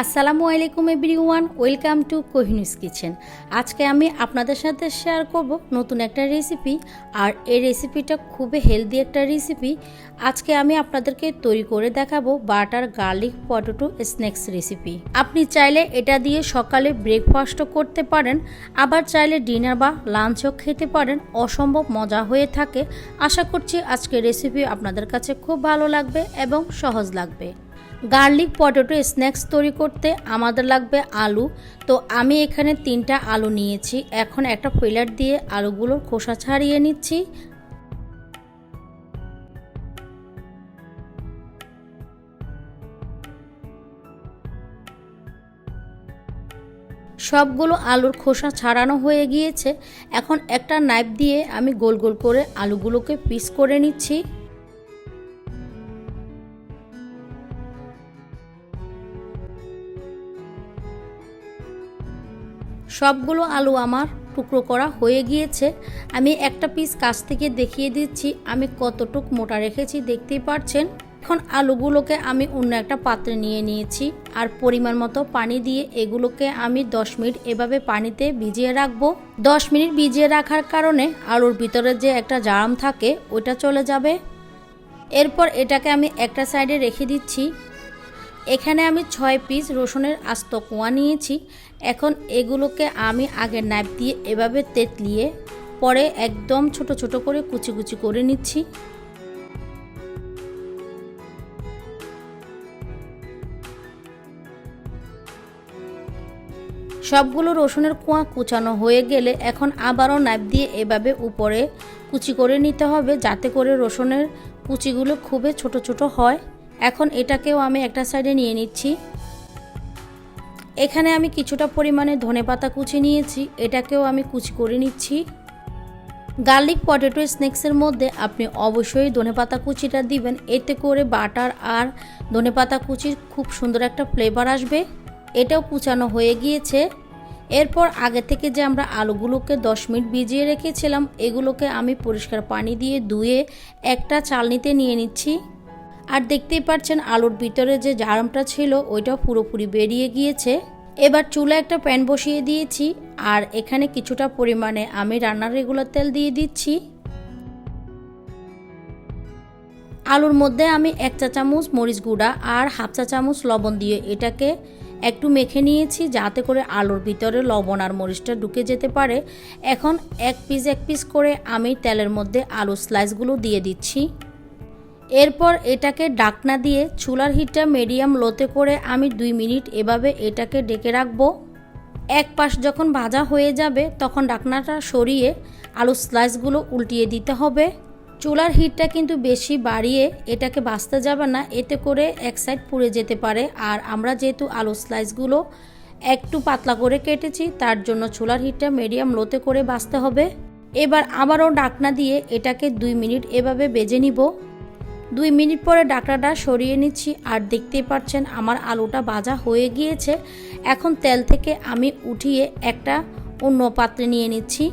আসসালামু আলাইকুম everyone, welcome to কোহিনুস kitchen. আজকে আমি আপনাদের সাথে শেয়ার করব নতুন একটা রেসিপি, আর এই রেসিপিটা খুবই হেলদি একটা রেসিপি। আজকে আমি আপনাদেরকে তৈরি করে দেখাবো butter garlic potato snacks recipe. আপনি চাইলে এটা দিয়ে সকালে ব্রেকফাস্টও করতে পারেন, আবার চাইলে ডিনার বা লাঞ্চও খেতে পারেন, অসম্ভব মজা হয়ে থাকে। আশা করছি আজকের রেসিপি আপনাদের কাছে খুব ভালো লাগবে এবং সহজ লাগবে। গার্লিক পটেটো স্ন্যাক্স তৈরি করতে আমাদের লাগবে আলু। তো আমি এখানে তিনটা আলু নিয়েছি। এখন একটা পিলার দিয়ে আলুগুলোর খোসা ছাড়িয়ে নিচ্ছি। সবগুলো আলুর খোসা ছাড়ানো হয়ে গিয়েছে। এখন একটা নাইফ দিয়ে আমি গোল গোল করে আলুগুলোকে পিস করে নিচ্ছি। সবগুলো আলু আমার টুকরো করা হয়ে গিয়েছে। আমি একটা পিস কাছ থেকে দেখিয়ে দিচ্ছি। আমি কতটুক মোটা রেখেছি দেখতেই পাচ্ছেন এখন আলুগুলোকে আমি অন্য একটা পাত্রে নিয়ে নিয়েছি আর পরিমাণ মতো পানি দিয়ে এগুলোকে আমি 10 মিনিট এভাবে পানিতে ভিজিয়ে রাখব। 10 মিনিট ভিজিয়ে রাখার কারণে আলুর ভিতরে যে একটা জারাম থাকে ওইটা চলে যাবে। এরপর এটাকে আমি একটা সাইডে রেখে দিচ্ছি। এখানে আমি ছয় পিস রসুনের আস্ত কোয়া নিয়েছি। এখন এগুলোকে আমি আগে নাইফ দিয়ে এভাবে তেতলিয়ে পরে একদম ছোট ছোট করে কুচি কুচি করে নিচ্ছি। সবগুলো রসুনের কোয়া কুচানো হয়ে গেলে এখন আবারও নাইফ দিয়ে এভাবে উপরে কুচি করে নিতে হবে যাতে করে রসুনের কুচিগুলো খুবই ছোট ছোট হয়। এখন এটাকেও আমি একটা সাইডে নিয়ে নিচ্ছি। এখানে আমি কিছুটা পরিমাণে ধনে পাতা কুচি নিয়েছি, এটাকেও আমি কুচি করে নিচ্ছি। গার্লিক পটেটো স্ন্যাক্সের মধ্যে আপনি অবশ্যই ধনেপাতা কুচিটা দিবেন, এতে করে বাটার আর ধনেপাতা কুচির খুব সুন্দর একটা ফ্লেভার আসবে। এটাও কুচানো হয়ে গিয়েছে। এরপর আগে থেকে যে আমরা আলুগুলোকে 10 মিনিট ভিজিয়ে রেখেছিলাম, এগুলোকে আমি পরিষ্কার পানি দিয়ে ধুয়ে একটা চালনিতে নিয়ে নিচ্ছি। আর দেখতেই পাচ্ছেন আলুর ভিতরে যে জারমটা ছিল ওইটা পুরোপুরি বেরিয়ে গিয়েছে। এবার চুলা একটা প্যান বসিয়ে দিয়েছি, আর এখানে কিছুটা পরিমাণে আমি রান্নার রেগুলার তেল দিয়ে দিচ্ছি। আলুর মধ্যে আমি এক চা চামচ মরিচ গুঁড়া আর হাফ চা চামচ লবণ দিয়ে এটাকে একটু মেখে নিয়েছি, যাতে করে আলুর ভিতরে লবণ আর মরিচটা ঢুকে যেতে পারে। এখন এক পিস এক পিস করে আমি তেলের মধ্যে আলু স্লাইসগুলো দিয়ে দিচ্ছি। এরপর এটাকে ডাকনা দিয়ে চুলার হিটটা মিডিয়াম লোতে করে আমি দুই মিনিট এভাবে এটাকে ডেকে রাখব। এক পাশ যখন ভাজা হয়ে যাবে, তখন ডাকনাটা সরিয়ে আলু স্লাইসগুলো উল্টিয়ে দিতে হবে। চুলার হিটটা কিন্তু বেশি বাড়িয়ে এটাকে বাঁচতে যাবে না, এতে করে এক সাইড পুড়ে যেতে পারে। আর আমরা যেহেতু আলু স্লাইসগুলো একটু পাতলা করে কেটেছি, তার জন্য চুলার হিটটা মিডিয়াম লোতে করে বাঁচতে হবে। এবার আবারও ডাকনা দিয়ে এটাকে দুই মিনিট এভাবে বেজে নিব। দুই মিনিট পরে ডাকনাটা সরিয়ে নিচ্ছি, আর দেখতেই পাচ্ছেন আমার আলুটা ভাজা হয়ে গিয়েছে। এখন তেল থেকে আমি উঠিয়ে একটা অন্য পাত্রে নিয়ে নিচ্ছি।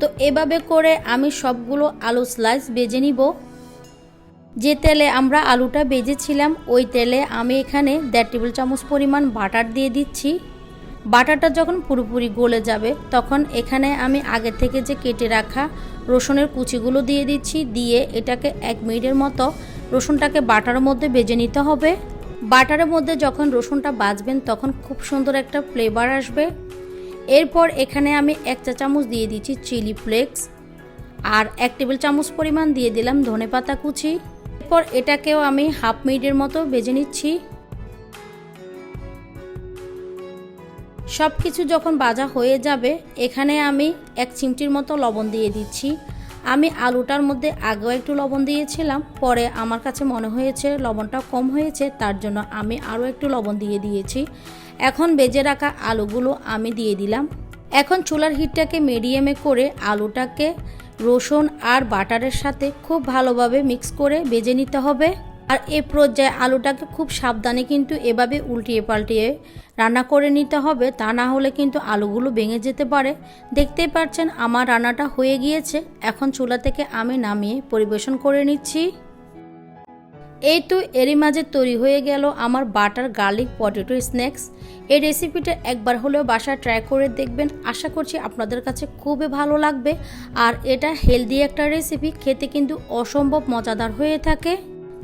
তো এভাবে করে আমি সবগুলো আলু স্লাইস বেজে নিব। যে তেলে আমরা আলুটা বেজেছিলাম, ওই তেলে আমি এখানে দেড় টেবিল চামচ পরিমাণ বাটার দিয়ে দিচ্ছি। বাটারটা যখন পুরোপুরি গলে যাবে, তখন এখানে আমি আগে থেকে যে কেটে রাখা রসুনের কুচিগুলো দিয়ে দিচ্ছি, দিয়ে এটাকে এক মিনিটের মতো রসুনটাকে বাটারের মধ্যে বেজে নিতে হবে। বাটারের মধ্যে যখন রসুনটা বাজবেন, তখন খুব সুন্দর একটা ফ্লেভার আসবে। এরপর এখানে আমি এক চা চামচ দিয়ে দিচ্ছি চিলি ফ্লেক্স আর এক টেবিল চামচ পরিমাণ দিয়ে দিলাম ধনে পাতা কুচি। এরপর এটাকেও আমি হাফ মিনিটের মতো বেজে নিচ্ছি। সব কিছু যখন বাজা হয়ে যাবে, এখানে আমি এক চিমটির মতো লবণ দিয়ে দিচ্ছি। আমি আলুটার মধ্যে আগেও একটু লবণ দিয়েছিলাম, পরে আমার কাছে মনে হয়েছে লবণটা কম হয়েছে, তার জন্য আমি আরও একটু লবণ দিয়ে দিয়েছি। এখন বেজে রাখা আলুগুলো আমি দিয়ে দিলাম। এখন চুলার হিটটাকে মিডিয়ামে করে আলুটাকে রসুন আর বাটারের সাথে খুব ভালোভাবে মিক্স করে বেজে নিতে হবে। আর এ পর্যায়ে আলুটাকে খুব সাবধানে কিন্তু এভাবে উল্টিয়ে পাল্টিয়ে রান্না করে নিতে হবে। তা না হলে কিন্তু আলুগুলো ভেঙে যেতে পারে। দেখতেই পাচ্ছেন আমার রান্নাটা হয়ে গিয়েছে। এখন চুলা থেকে আমি নামিয়ে পরিবেশন করে নিচ্ছি। এই তো এরই মাঝে তৈরি হয়ে গেল আমার বাটার গার্লিক পটেটো স্ন্যাক্স। এই রেসিপিটা একবার হলেও বাসায় ট্রাই করে দেখবেন। আশা করছি আপনাদের কাছে খুবই ভালো লাগবে। আর এটা হেলদি একটা রেসিপি, খেতে কিন্তু অসম্ভব মজাদার হয়ে থাকে।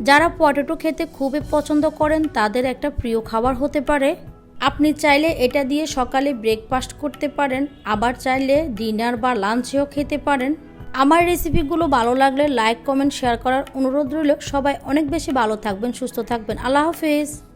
যারা পটেটো খেতে খুবই পছন্দ করেন, তাদের একটা প্রিয় খাবার হতে পারে। আপনি চাইলে এটা দিয়ে সকালে ব্রেকফাস্ট করতে পারেন, আবার চাইলে ডিনার বা লাঞ্চেও খেতে পারেন। আমার রেসিপিগুলো ভালো লাগলে লাইক কমেন্ট শেয়ার করার অনুরোধ রইল। সবাই অনেক বেশি ভালো থাকবেন, সুস্থ থাকবেন। আল্লাহ হাফিজ।